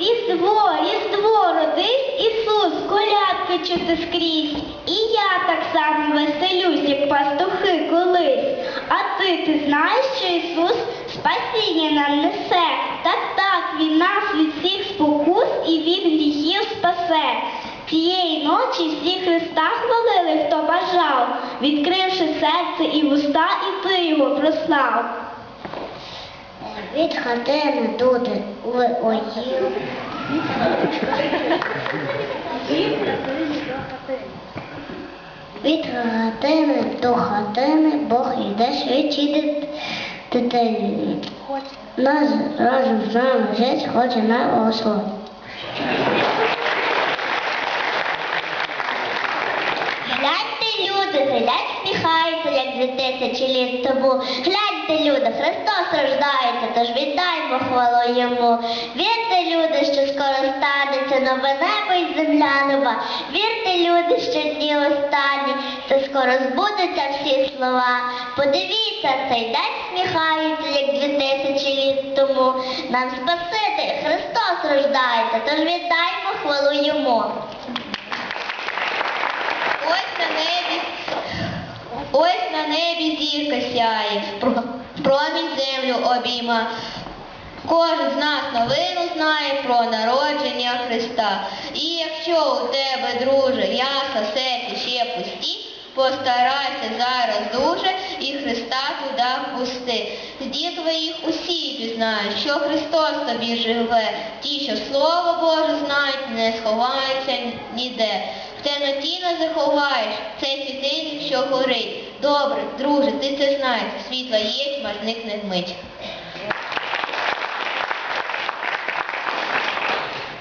Різдво, Різдво, родись Ісус, колядки чути скрізь. І я так само веселюсь, як пастухи колись. А ти, ти знаєш, що Ісус спасіння нам несе? Так, так, Він нас від всіх спокус і від гріхів спасе. Цієї ночі всі Христа хвалили, хто бажав, відкривши серце і вуста, і ти його прослав. Від хатини туди в оїв. Від хатини до хатини Бог йде швидше дит- дитині. Нас разом з нами жить хоче на осло. Гляньте, люди, глянь, сміхаються, як дві тисячі літ тому. Гляньте, люди, Христос рождається, тож вітаймо хвалу йому. Вірте, люди, що скоро станеться нове небо і земля нова. Вірте, люди, що дні останні, це скоро збудуться всі слова. Подивіться, цей день сміхається, як дві тисячі літ тому. Нам Спаситель, Христос рождається, тож вітаймо хвалу йому. Ось на небі, ось на небі зірка сяє, землю. Кожен з нас новину знає про народження Христа. І якщо у тебе, друже, ясна серці ще пусті, постарайся зараз дуже і Христа туди впусти. З дід твоїх усі пізнають, що Христос тобі живе. Ті, що Слово Боже знають, не сховаються ніде. В темноті не заховаєш цей світильник, що горить. Добре, друже, ти це знаєш. Світло є, тьма зникне вмить.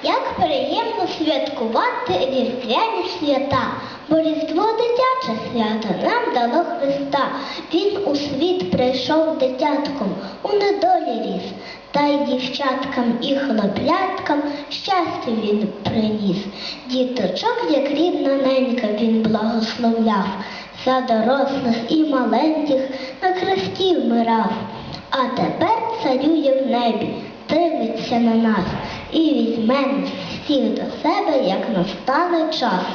Як приємно святкувати різдвяні свята, бо різдво дитяче свято нам дало Христа. Він у світ прийшов дитятком, у недолі ріс, та й дівчаткам і хлопляткам щастя він приніс. Діточок, як рідна ненька, він благословляв, за дорослих і маленьких на хресті вмирав. А тепер царює в небі, дивиться на нас і візьме нас всіх до себе, як настане час.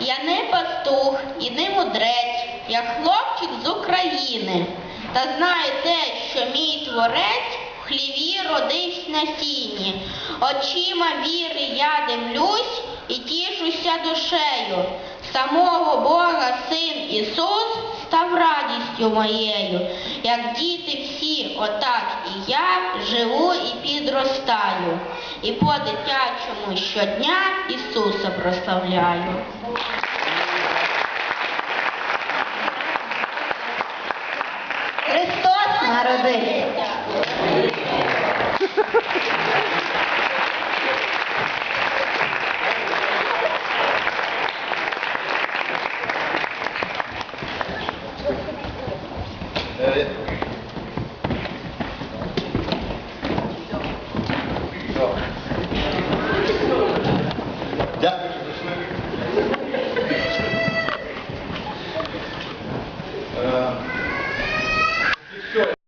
Я не пастух і не мудрець, я хлопчик з України. Та знаю те, що мій творець в хліві родився на сіні. Очима віри я дивлюсь і тішуся душею. Самого Бога син Ісус радістю моєю. Як діти всі, отак і я живу і підростаю. І по дитячому щодня Ісуса прославляю.